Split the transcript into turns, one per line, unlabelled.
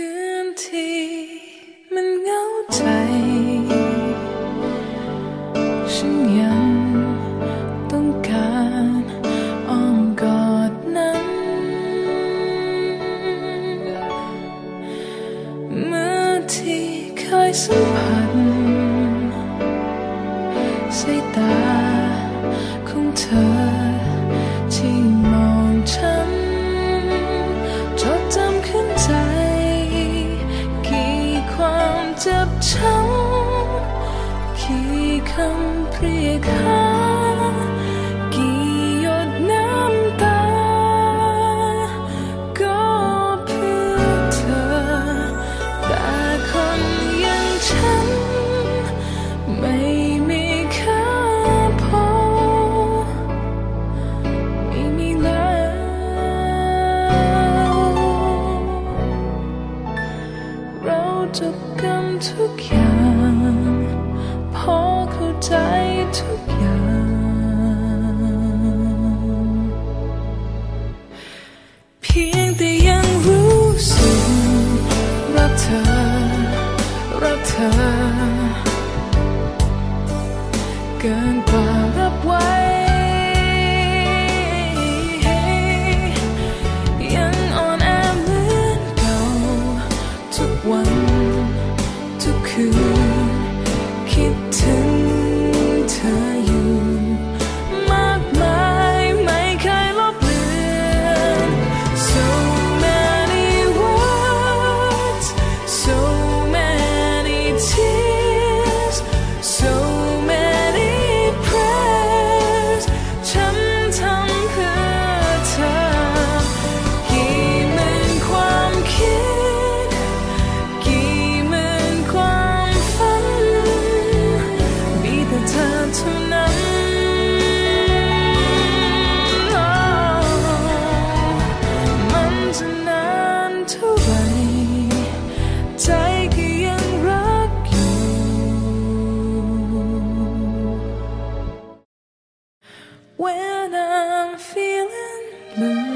คืนที่มันเหงาใจ ฉันยังต้องการอ้อมกอดนั้น เมื่อที่เคยสัมผัสสายตาของเธอ คำเรียกหากี่หยดน้ำตา ก็เพื่อเธอ แต่คนอย่างฉัน ไม่มีค่าพอ ไม่มีแล้ว เราจบกันทุกอย่าง ใจทุกอย่าง เพียงแต่ยังรู้สึกรักเธอ รักเธอ เกินกว่ารับไว้ยังอ่อนแอเหมือนเก่าทุกวัน ทุกคืน When I'm feeling blue